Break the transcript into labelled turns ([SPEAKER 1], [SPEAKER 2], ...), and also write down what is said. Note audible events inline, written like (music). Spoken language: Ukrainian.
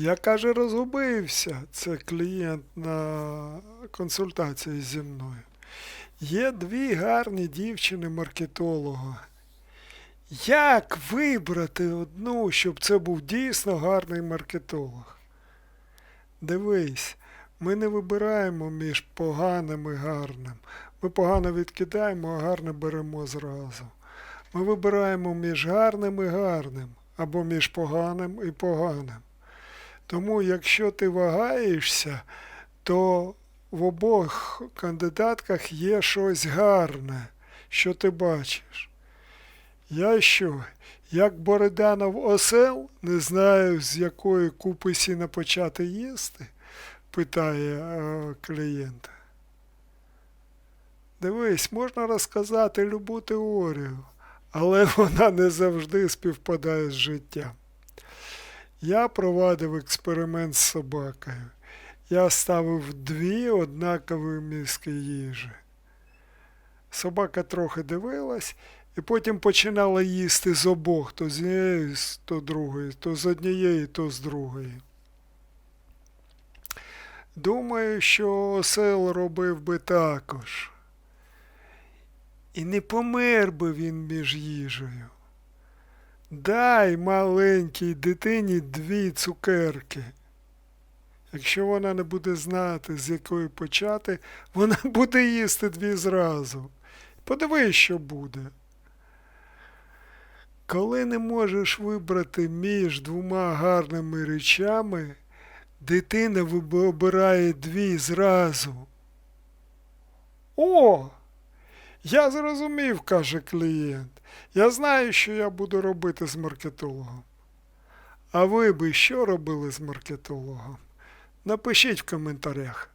[SPEAKER 1] Я каже, розгубився. Це клієнт на консультації зі мною. Є дві гарні дівчини-маркетолога. Як вибрати одну, щоб це був дійсно гарний маркетолог? Дивись, ми не вибираємо між поганим і гарним. Ми погано відкидаємо, а гарне беремо зразу. Ми вибираємо між гарним і гарним, або між поганим і поганим. Тому, якщо ти вагаєшся, то в обох кандидатках є щось гарне, що ти бачиш. Я що, як Бороданов осел, не знаю, з якої купи сіна почати їсти? питає е, клієнт. Дивись, можна розказати любу теорію, але (laughs) вона не завжди співпадає з життям. Я провадив експеримент з собакою. Я ставив дві однакові миски їжі. Собака трохи дивилась і потім починала їсти з обох, то з однієї, то з другої, то з однієї, то з другої. Думаю, що осел робив би також. І не помер би він між їжею. Дай маленькій дитині дві цукерки. Якщо вона не буде знати, з якої почати, (laughs) вона буде їсти дві зразу. Подивись, що буде. Коли не можеш вибрати між двома гарними речами, дитина вибирає дві зразу. О! Я зрозумів, каже клієнт. Я знаю, що я буду робити з маркетологом. А ви би що робили з маркетологом? Напишіть в коментарях.